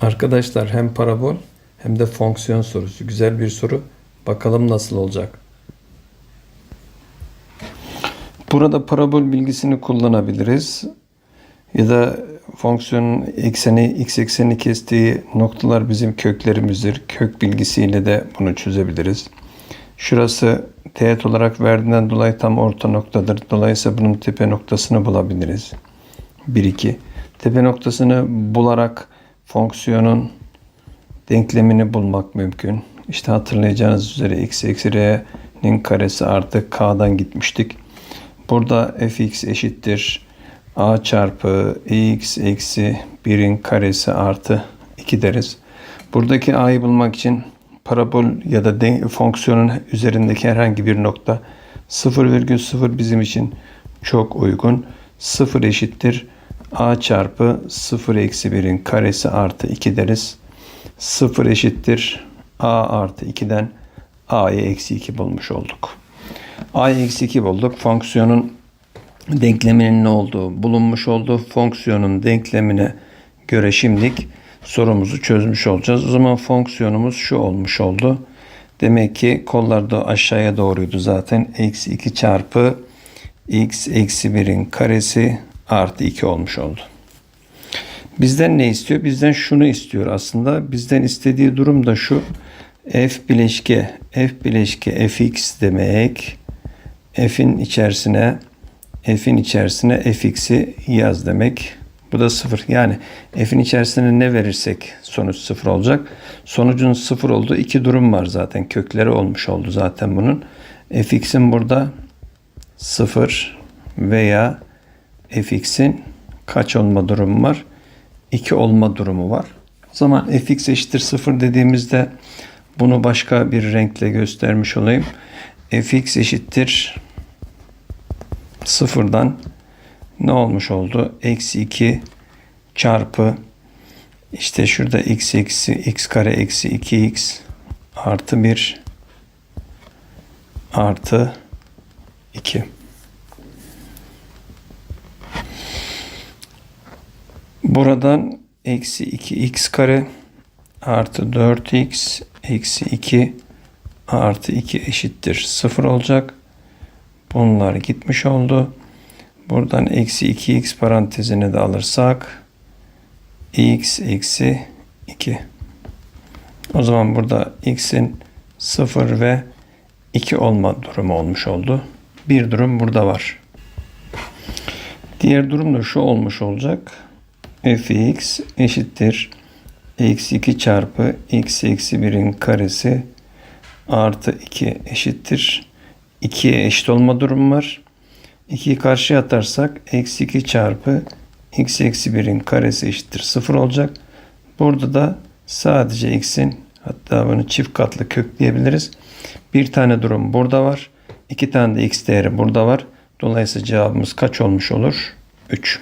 Arkadaşlar hem parabol hem de fonksiyon sorusu. Güzel bir soru. Bakalım nasıl olacak. Burada parabol bilgisini kullanabiliriz. Ya da fonksiyonun ekseni, x ekseni kestiği noktalar bizim köklerimizdir. Kök bilgisiyle de bunu çözebiliriz. Şurası teğet olarak verdiğinden dolayı tam orta noktadır. Dolayısıyla bunun tepe noktasını bulabiliriz. 1, 2. Tepe noktasını bularak fonksiyonun denklemini bulmak mümkün. İşte hatırlayacağınız üzere x eksi r'nin karesi artı k'dan gitmiştik. Burada fx eşittir a çarpı x eksi 1'in karesi artı 2 deriz. Buradaki a'yı bulmak için parabol ya da den- fonksiyonun üzerindeki herhangi bir nokta 0,0 bizim için çok uygun. 0 eşittir a çarpı 0 eksi 1'in karesi artı 2 deriz. 0 eşittir a artı 2'den a'yı eksi 2 bulmuş olduk. a'yı eksi 2 bulduk. Fonksiyonun denkleminin ne olduğu bulunmuş oldu. Fonksiyonun denklemine göre şimdilik sorumuzu çözmüş olacağız. O zaman fonksiyonumuz şu olmuş oldu. Demek ki kollar da aşağıya doğruydu zaten. Eksi 2 çarpı x eksi 1'in karesi artı 2 olmuş oldu. Bizden ne istiyor? Bizden şunu istiyor aslında. Bizden istediği durum da şu. F bileşke, F bileşke fx demek. F'in içerisine F'in içerisine fx'i yaz demek. Bu da sıfır. Yani F'in içerisine ne verirsek sonuç sıfır olacak. Sonucun sıfır olduğu iki durum var zaten. Kökleri olmuş oldu zaten bunun. fx'in burada sıfır veya fx'in kaç olma durumu var? 2 olma durumu var. O zaman fx eşittir 0 dediğimizde bunu başka bir renkle göstermiş olayım. fx eşittir sıfırdan ne olmuş oldu? Eksi 2 çarpı işte şurada x eksi x kare eksi 2x artı 1 artı 2. Buradan eksi 2x kare artı 4x eksi 2 artı 2 eşittir 0 olacak. Bunlar gitmiş oldu. Buradan eksi 2x parantezini de alırsak x eksi 2. O zaman burada x'in 0 ve 2 olma durumu olmuş oldu. Bir durum burada var. Diğer durum da şu olmuş olacak. Fx eşittir eksi 2 çarpı x eksi 1'in karesi artı 2 eşittir 2'ye eşit olma durumu var. 2'yi karşıya atarsak eksi 2 çarpı x eksi 1'in karesi eşittir 0 olacak. Burada da sadece x'in hatta bunu çift katlı kökleyebiliriz. Bir tane durum burada var. İki tane de x değeri burada var. Dolayısıyla cevabımız kaç olmuş olur? 3.